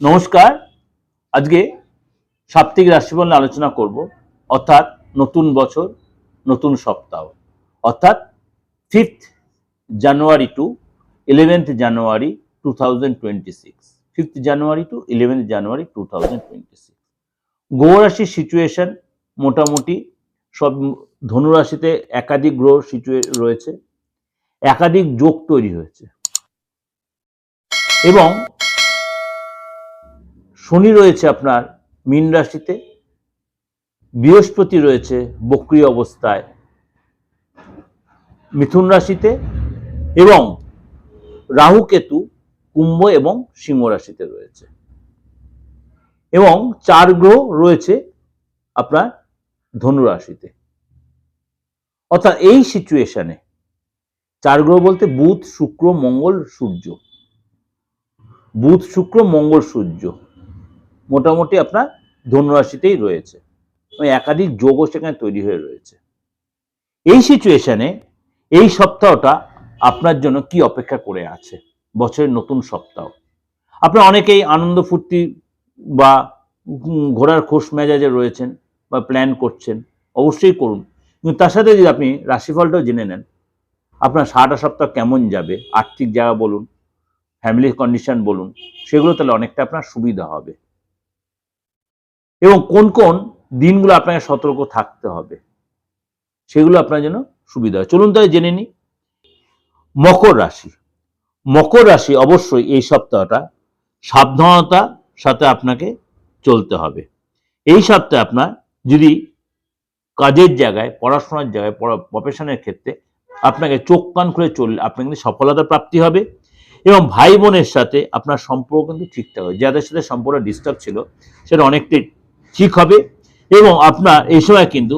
নমস্কার। আজকে সাপ্তাহিক রাশিফল নিয়ে আলোচনা করব, অর্থাৎ নতুন বছর, নতুন সপ্তাহ। অর্থাৎ fifth January to eleventh January two thousand twenty six January to eleventh January two thousand twenty six situation মোটামুটি সব ধনুরাশিতে একাধিক গ্রহ সিচুয়ে রয়েছে। একাধিক যোগ তৈরি হয়েছে। এবং শনি রয়েছে আপনার মীন রাশিতে, বৃহস্পতি রয়েছে বক্রিয় অবস্থায়, মিথুন রাশিতে এবং রাহু কেতু কুম্ভ এবং সিংহ রাশিতে রয়েছে। এবং চার গ্রহ রয়েছে আপনার ধনু রাশিতে। অর্থাৎ এই সিচুয়েশনে চার গ্রহ বলতে বুধ, শুক্র, মঙ্গল, সূর্য। বুধ, শুক্র, মঙ্গল, সূর্য। মোটামুটি আপনার ধনুরাশিতেই রয়েছে। একাধিক যোগও সেখানে তৈরি হয়ে রয়েছে। এই সিচুয়েশনে এই সপ্তাহটা আপনার জন্য কি অপেক্ষা করে আছে? বছরের নতুন সপ্তাহ। আপনার অনেকেই আনন্দ ফুর্তি বা ঘোরার খোশ মেজাজে রয়েছেন বা প্ল্যান করছেন, অবশ্যই করুন। কিন্তু তার সাথে যদি আপনি রাশিফলটাও জেনে নেন, আপনার সারাটা সপ্তাহ কেমন যাবে? আর্থিক জায়গা বলুন ফ্যামিলির কন্ডিশন বলুন, সেগুলো তাহলে অনেকটা আপনার সুবিধা হবে। এবং কোন কোন দিনগুলো আপনাকে সতর্ক থাকতে হবে, সেগুলো আপনার জন্য সুবিধা হয়। চলুন তাহলে জেনে নিই। মকর রাশি। মকর রাশি অবশ্যই এই সপ্তাহটা সাবধানতার সাথে আপনাকে চলতে হবে। এই সপ্তাহে আপনার যদি কাজের জায়গায়, পড়াশোনার জায়গায় প্রফেশনের ক্ষেত্রে আপনাকে চোখ কান খুলে চললে আপনার কিন্তু সফলতা প্রাপ্তি হবে এবং ভাই বোনের সাথে আপনার সম্পর্ক কিন্তু ঠিকঠাক হবে। যাদের সাথে সম্পর্ক ডিস্টার্ব ছিল, সেটা অনেকটাই ঠিক হবে এবং আপনার এই সময় কিন্তু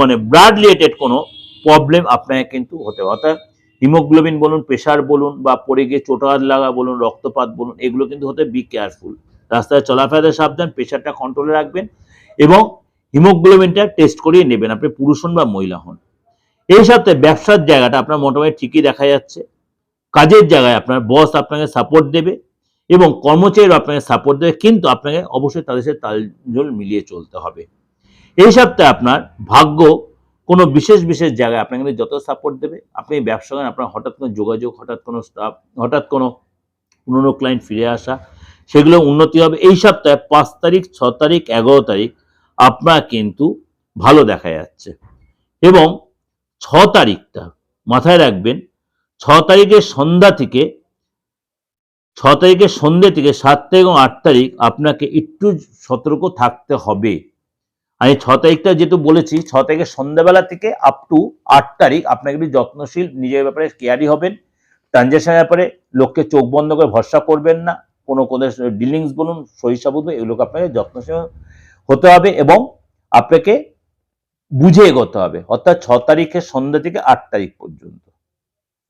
মানে ব্লাড রিলেটেড কোনো প্রবলেম আপনাকে কিন্তু হতে পারে অর্থাৎ হিমোগ্লোবিন বলুন প্রেশার বলুন বা পড়ে গিয়ে চোটাঘাত লাগা বলুন, রক্তপাত বলুন, এগুলো কিন্তু হতে বি কেয়ারফুল রাস্তায় চলাফেরাতে সাবধান প্রেশারটা কন্ট্রোলে রাখবেন এবং হিমোগ্লোবিনটা টেস্ট করিয়ে নেবেন। আপনি পুরুষ হন বা মহিলা হন। এই সপ্তাহে ব্যবসার জায়গাটা আপনার মোটামুটি ঠিকই দেখা যাচ্ছে। কাজের জায়গায় আপনার বস আপনাকে সাপোর্ট দেবে। এবং কর্মচারীরা আপনাকে সাপোর্ট দেবে, কিন্তু আপনাকে অবশ্যই তাদের সাথে তালজোল মিলিয়ে চলতে হবে। এই সপ্তাহে আপনার ভাগ্য কোনো বিশেষ বিশেষ জায়গায় আপনাকে যত সাপোর্ট দেবে, আপনি ব্যবসা করেন, আপনার হঠাৎ কোনো যোগাযোগ, হঠাৎ কোনো স্টাফ হঠাৎ কোনো পুরনো ক্লায়েন্ট ফিরে আসা, সেগুলো উন্নতি হবে। এই সপ্তাহে পাঁচ তারিখ, ছ তারিখ, এগারো তারিখ আপনার কিন্তু ভালো দেখা যাচ্ছে। এবং ছ তারিখটা মাথায় রাখবেন, ছ তারিখের সন্ধ্যা থেকে ছ তারিখের সন্ধ্যে থেকে সাত তারিখ এবং আট তারিখ আপনাকে একটু সতর্ক থাকতে হবে। আমি ছ তারিখটা যেহেতু বলেছি, ছ তারিখের সন্ধ্যাবেলা থেকে আপ টু আট তারিখ আপনাকে একটু যত্নশীল, নিজের ব্যাপারে কেয়ারি হবেন। ট্রানজ্যাকশনের ব্যাপারে লোককে চোখ বন্ধ করে ভরসা করবেন না। কোনো কোনো ডিলিংস বলুন সহিসাব এগুলোকে আপনাকে যত্নশীল হতে হবে এবং আপনাকে বুঝে এগোতে হবে। অর্থাৎ ছ তারিখের সন্ধ্যা থেকে আট তারিখ পর্যন্ত।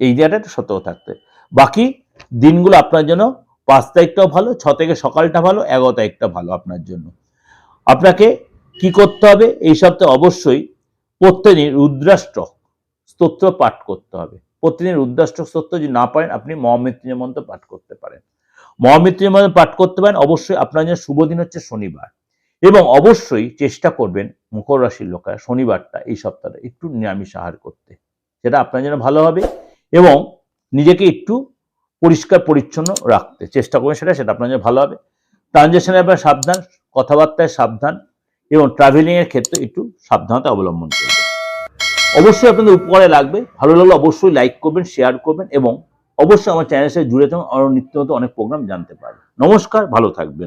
এই জায়গাটা একটু সতর্ক থাকতে। বাকি দিনগুলো আপনার জন্য পাঁচ তারিখটাও ভালো, ছ থেকে সকালটা ভালো, এগারো তারিখটা ভালো আপনার জন্য। আপনাকে কি করতে হবে? এই সপ্তাহে অবশ্যই প্রত্যেকদিন রুদ্রাষ্টক স্তোত্র পাঠ করতে হবে। প্রতিদিন রুদ্রাষ্টক স্তোত্র যদি না পারেন, আপনি মহামৃত্যুঞ্জয় মন্ত্র পাঠ করতে পারেন। মহামৃত্যুঞ্জয় মন্ত্র পাঠ করতে পারেন, অবশ্যই আপনার জন্য শুভ দিন হচ্ছে শনিবার। এবং অবশ্যই চেষ্টা করবেন মকর রাশির লোকেরা শনিবারটা এই সপ্তাহে একটু নিরামিষ আহার করতে। সেটা আপনার জন্য ভালো হবে এবং নিজেকে একটু পরিষ্কার, পরিচ্ছন্ন রাখতে। চেষ্টা করবেন সেটা সেটা আপনার জন্য ভালো হবে। ট্রানজেকশনে ব্যাপারে সাবধান, কথাবার্তায় সাবধান এবং ট্রাভেলিংয়ের ক্ষেত্রে একটু সাবধানতা অবলম্বন করবেন। অবশ্যই আপনাদের উপকারে লাগবে। ভালো লাগলে অবশ্যই লাইক করবেন শেয়ার করবেন এবং অবশ্যই আমার চ্যানেলের সাথে জুড়ে থাকুন। আরও নিত্য নতুন অনেক প্রোগ্রাম জানতে পারবেন। নমস্কার, ভালো থাকবেন।